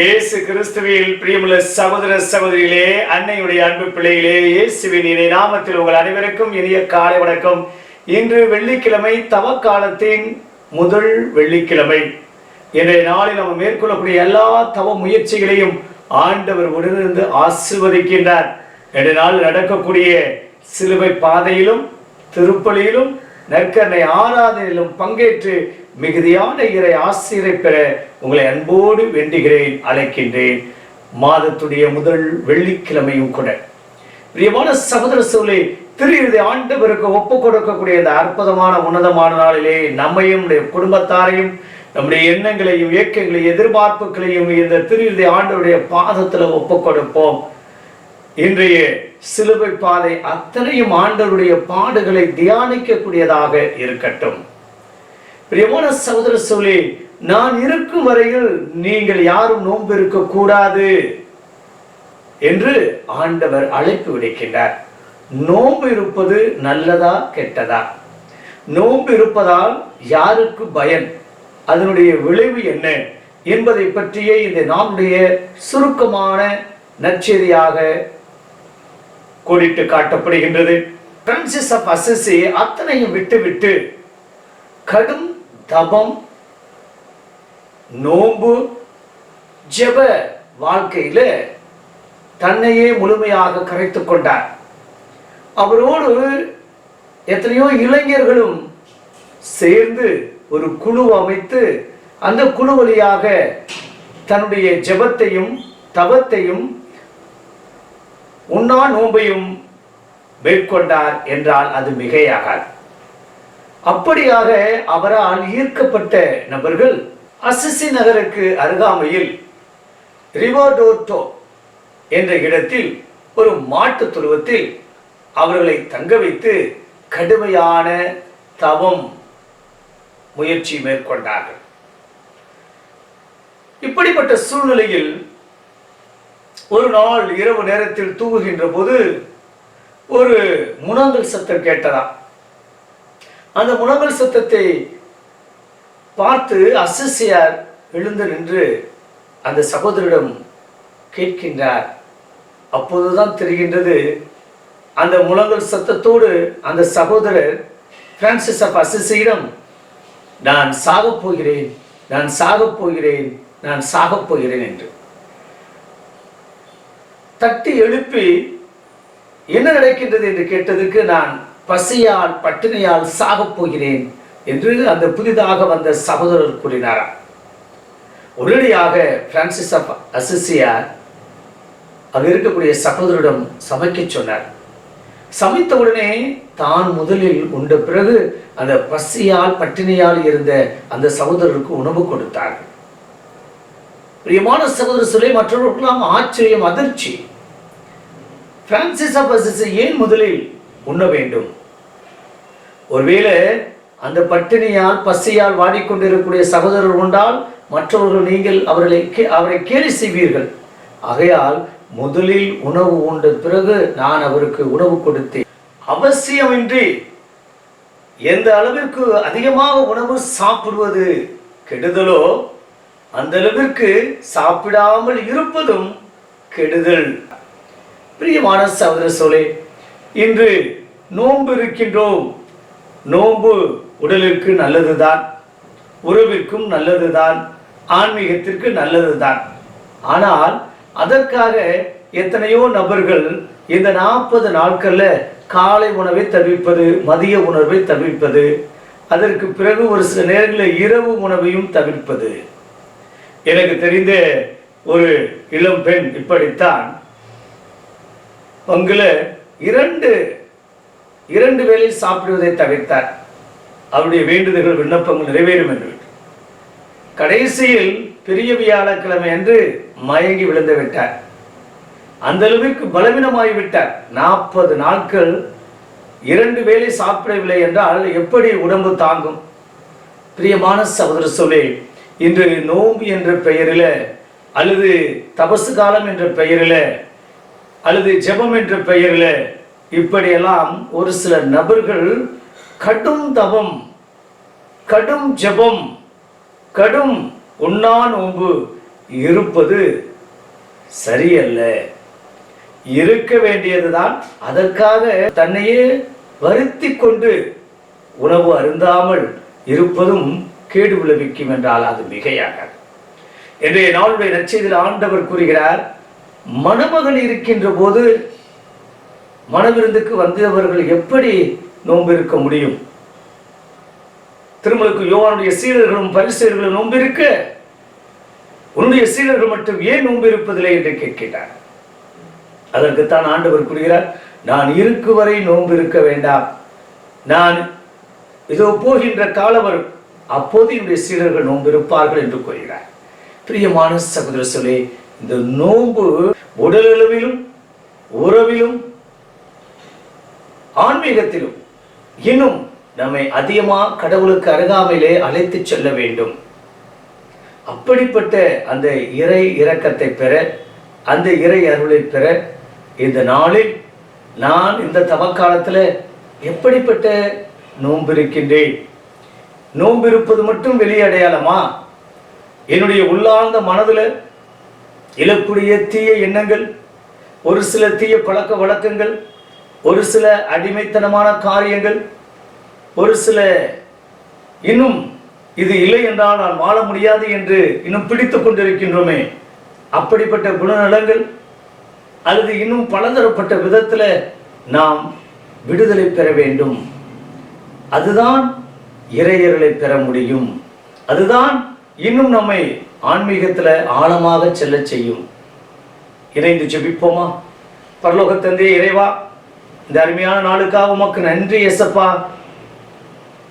இயேசு கிறிஸ்துவில் பிரியமுள்ள சகோதர சகோதரிகளே அன்னையுடைய அன்பு பிள்ளைகளே இயேசுவின் இணை நாமத்தில் உங்கள் அனைவருக்கும் இனிய காலை வணக்கம். இன்று வெள்ளிக்கிழமை தவக்காலத்தின் முதல் வெள்ளிக்கிழமை. இன்றைய நாளில் நம்ம மேற்கொள்ளக்கூடிய எல்லா தவ முயற்சிகளையும் ஆண்டவர் உடனிருந்து ஆசிர்வதிக்கின்றார். இன்றைய நாள் நடக்கக்கூடிய சிலுவை பாதையிலும் திருப்பலியிலும் நற்கரணை ஆராதனையிலும் பங்கேற்று மிகுதியான இறை ஆசிரியரை பெற உங்களை அன்போடு வேண்டுகிறேன் அழைக்கின்றேன். மாதத்துடைய முதல் வெள்ளிக்கிழமையும் கூட. பிரியமான சகோதர சூழலை திரு ஆண்டவருக்கு ஒப்பு கொடுக்கக்கூடிய இந்த அற்புதமான உன்னதமான நாளிலே நம்மையும் குடும்பத்தாரையும் நம்முடைய எண்ணங்களையும் இயக்கங்களையும் எதிர்பார்ப்புகளையும் இந்த திரு ஆண்டவருடைய பாதத்தில் ஒப்பு கொடுப்போம். இன்றைய சிலுவை பாதை அத்தனையும் ஆண்டவருடைய பாடுகளை தியானிக்கக்கூடியதாக இருக்கட்டும். பிரியமான சகோதர சொல்லி நான் இருக்கும் வரையில் நீங்கள் யாரும் நோன்பு இருக்க கூடாது என்று ஆண்டவர் அழைப்பு விடுக்கின்றார். நோன்பு இருப்பது நல்லதா கெட்டதா? நோன்பு இருப்பதால் யாருக்கு பயன்? அதனுடைய விளைவு என்ன என்பதை பற்றியே இந்த நாமுடைய சுருக்கமான நற்செய்தியாக கோடிட்டு காட்டப்படுகின்றது. பிரான்சிஸ் ஆஃப் அசிசி அத்தனையும் விட்டுவிட்டு கடும் தபம் நோன்பு ஜெப வாழ்க்கையில தன்னையே முழுமையாக கரைத்துக் கொண்டார். அவரோடு எத்தனையோ இளைஞர்களும் சேர்ந்து ஒரு குழு அமைத்து அந்த குழு வழியாக தன்னுடைய ஜெபத்தையும் தவத்தையும் உண்ணா நோன்பையும் மேற்கொண்டார் என்றால் அது மிகையாகாது. அப்படியாக அவரால் ஈர்க்கப்பட்ட நபர்கள் அசிசி நகருக்கு அருகாமையில் ரிவோடோட்டோ என்ற இடத்தில் ஒரு மாட்டு துருவத்தில் அவர்களை தங்க வைத்து கடுமையான தவம் முயற்சி மேற்கொண்டார்கள். இப்படிப்பட்ட சூழ்நிலையில் ஒரு நாள் இரவு நேரத்தில் தூங்குகின்ற போது ஒரு முனாங்கல் சத்தம் கேட்டதா அந்த முழங்கல் சத்தத்தை பார்த்து அசிசியார் எழுந்து நின்று அந்த சகோதரிடம் கேட்கின்றார். அப்போதுதான் தெரிகின்றது அந்த முழங்கல் சத்தத்தோடு அந்த சகோதரர் பிரான்சிஸ் ஆஃப் அசிசியிடம் நான் சாகப் போகிறேன் நான் சாகப் போகிறேன் நான் சாகப் போகிறேன் என்று. தட்டி எழுப்பி என்ன நடக்கின்றது? என்று கேட்டதுக்கு நான் பசியால் பட்டினியால் சாகப் போகிறேன் என்று அந்த புதிதாக வந்த சகோதரர் கூறினாராம் உடனடியாக பிரான்சிஸ் ஆஃப் அசிசியார் அங்கு இருக்கக்கூடிய சகோதரிடம் சமைக்க சொன்னார். சமைத்த உடனே தான் முதலில் உண்ட பிறகு அந்த பசியால் பட்டினியால் இருந்த அந்த சகோதரருக்கு உணவு கொடுத்தார். பிரியமான சகோதரர் சொல்லி மற்றவர்களுக்கெல்லாம் ஆச்சரியம் அதிர்ச்சி. பிரான்சிஸ் ஆஃப் அசிசி ஏன் முதலில் உண்ண வேண்டும்? ஒருவேளை அந்த பட்டினியால் பசியால் வாடிக்கொண்டிருக்கக்கூடிய சகோதரர் உண்டால் மற்றவர்கள் நீங்கள் அவர்களை கே- அவரை கேலி செய்வீர்கள். ஆகையால் முதலில் உணவு உண்ட பிறகு நான் அவருக்கு உணவு கொடுத்தேன். அவசியமின்றி எந்த அளவிற்கு அதிகமாக உணவு சாப்பிடுவது கெடுதலோ அந்த அளவிற்கு சாப்பிடாமல் இருப்பதும் கெடுதல். பிரியமான சகோதர சோழே இன்று நோன்பு இருக்கின்றோம். நோன்பு உடலிற்கு நல்லதுதான் உறவிற்கும் நல்லதுதான் ஆன்மீகத்திற்கு நல்லதுதான். ஆனால் அதற்காக எத்தனையோ நபர்கள் இந்த நாற்பது நாட்களில் காலை உணவை தவிர்ப்பது மதிய உணர்வை தவிர்ப்பது அதற்கு பிறகு ஒரு சில நேரங்களில் இரவு உணவையும் தவிர்ப்பது. எனக்கு தெரிந்த ஒரு இளம் பெண் இப்படித்தான் பங்குல இரண்டு இரண்டு வேளை சாப்பிடுவதை தவிர்த்தார் அவருடைய வேண்டுதல்கள் விண்ணப்பங்கள் நிறைவேறும் என்று. கடைசியில் பெரிய வியாழக்கிழமை என்று மயங்கி விழுந்து விட்டார். அந்த அளவிற்கு பலவீனமாகி விட்டார். நாற்பது நாட்கள் இரண்டு வேளை சாப்பிடவில்லை என்றால் எப்படி உடம்பு தாங்கும்? பிரியமான சகோதர சொல்லே இன்று நோம்பு என்ற பெயரில் அல்லது தபசு காலம் என்ற பெயரில் அல்லது ஜெபம் என்ற பெயரில் இப்படியெல்லாம் ஒரு சில நபர்கள் கடும் தவம் கடும் ஜெபம் கடும் உண்ணா நோன்பு இருப்பது சரியல்ல. இருக்க வேண்டியதுதான். அதற்காக தன்னையே வருத்தி கொண்டு உணவு அருந்தாமல் இருப்பதும் கேடு விளைவிக்கும் என்றால் அது மிகையாகாது. இன்றைய நாளுடைய நச்செய்தியில் ஆண்டவர் கூறுகிறார் மணமகன் இருக்கின்ற போது மனவிருந்துக்கு வந்தவர்கள் எப்படி நோன்பு இருக்க முடியும்? திருமலுக்கு யோவானுடைய சீடர்களும் பரிசெயர்களும் நோன்பு இருக்க உன்னுடைய சீடர்கள் மட்டும் ஏன் நோன்பு இருப்பதில்லை என்று கேட்கிறார் அதற்குத்தான் ஆண்டவர் கூறுகிறார் நான் இருக்கு வரை நோன்பு இருக்க வேண்டாம். நான் இதோ போகின்ற காலம் வரும் அப்போது என்னுடைய சீடர்கள் நோன்பு இருப்பார்கள் என்று கூறுகிறார். பிரியமான சகோதர சொல்லி இந்த நோன்பு உடலளவிலும் உறவிலும் ஆன்மீகத்திலும் இன்னும் நம்மை அதிகமாக கடவுளுக்கு அருகாமையிலே அழைத்து செல்ல வேண்டும். அப்படிப்பட்ட அந்த இறை இரக்கத்தை பெற அந்த இறை அருளை பெற இந்த நாளில் நான் இந்த தவக்காலத்தில் எப்படிப்பட்ட நோன்பு இருக்கின்றேன்? நோன்பு இருப்பது மட்டும் வெளியடையாளமா என்னுடைய உள்ளார்ந்த மனதில் இழக்கூடிய தீய எண்ணங்கள் ஒரு சில தீய பழக்க வழக்கங்கள் ஒரு சில அடிமைத்தனமான காரியங்கள் ஒரு சில இன்னும் இது இல்லை என்றால் நான் வாழ முடியாது என்று இன்னும் பிடித்து கொண்டிருக்கின்றோமே. அப்படிப்பட்ட குணநலங்கள் அல்லது இன்னும் பலதரப்பட்ட விதத்தில் நாம் விடுதலை பெற வேண்டும். அதுதான் இறையர்களை பெற முடியும். அதுதான் இன்னும் நம்மை ஆன்மீகத்தில் ஆழமாக செல்ல செய்யும். இணைந்து ஜெபிப்போமா? பரலோகத்தந்தே இறைவா இந்த அருமையான நாளுக்காக உமக்கு நன்றி எசப்பா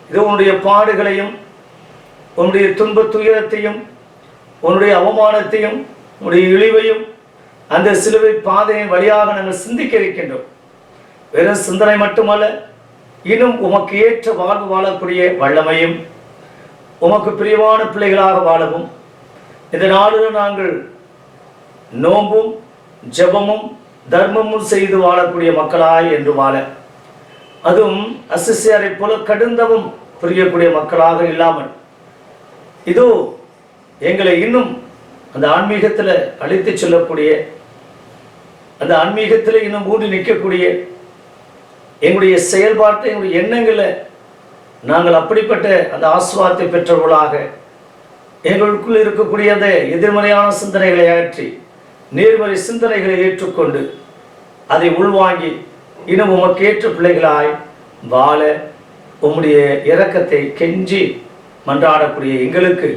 இது உன்னுடைய பாடுகளையும் உன்னுடைய துன்ப துயரத்தையும் உன்னுடைய அவமானத்தையும் உன்னுடைய இழிவையும் அந்த சிலுவை பாதையின் வழியாக நாங்கள் சிந்திக்க இருக்கின்றோம். வெறும் சிந்தனை மட்டுமல்ல இன்னும் உமக்கு ஏற்ற வாழ்வு வாழக்கூடிய வல்லமையும் உமக்கு பிரியமான பிள்ளைகளாக வாழவும். இந்த நாளில் நாங்கள் நோம்பும் ஜெபமும் தர்மமும் செய்து வாழக்கூடிய மக்களாய் என்று வாழ. அதுவும் அசிசியாரை போல கடுந்தவும் புரியக்கூடிய மக்களாக இல்லாமல். இதோ எங்களை இன்னும் அந்த ஆன்மீகத்தில் அழைத்து செல்லக்கூடிய அந்த ஆன்மீகத்தில் இன்னும் ஊன்றி நிற்கக்கூடிய எங்களுடைய செயல்பாட்டை எங்களுடைய எண்ணங்களை நாங்கள் அப்படிப்பட்ட அந்த ஆசுவாத்தை பெற்றவர்களாக எங்களுக்குள் இருக்கக்கூடிய அந்த எதிர்மறையான சிந்தனைகளை அகற்றி நேர்மறை சிந்தனைகளை ஏற்றுக்கொண்டு அதை உள்வாங்கி இன்னும் உமக்கு ஏற்ற பிள்ளைகளாய் வாழ உம்முடைய இரக்கத்தை கெஞ்சி மன்றாடக்கூடிய எங்களுக்கு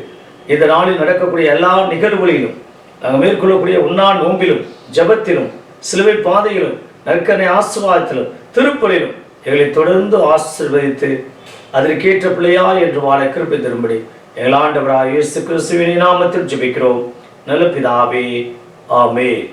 இந்த நாளில் நடக்கக்கூடிய எல்லா நிகழ்வுகளிலும் நாங்கள் மேற்கொள்ளக்கூடிய உண்ணா நோம்பிலும் ஜெபத்திலும் சிலுவை பாதையிலும் நற்கனை ஆசீர்வாதத்திலும் திருப்பலிலும் எங்களை தொடர்ந்து ஆசிர்வதித்து அதற்கேற்ற பிள்ளையா என்று வாழ கிருப்பை தரும்படி எங்களாண்டவராக இயேசு கிறிஸ்துவின் நாமத்தில் ஜெபிக்கிறோம். நல்ல பிதாவே 啊没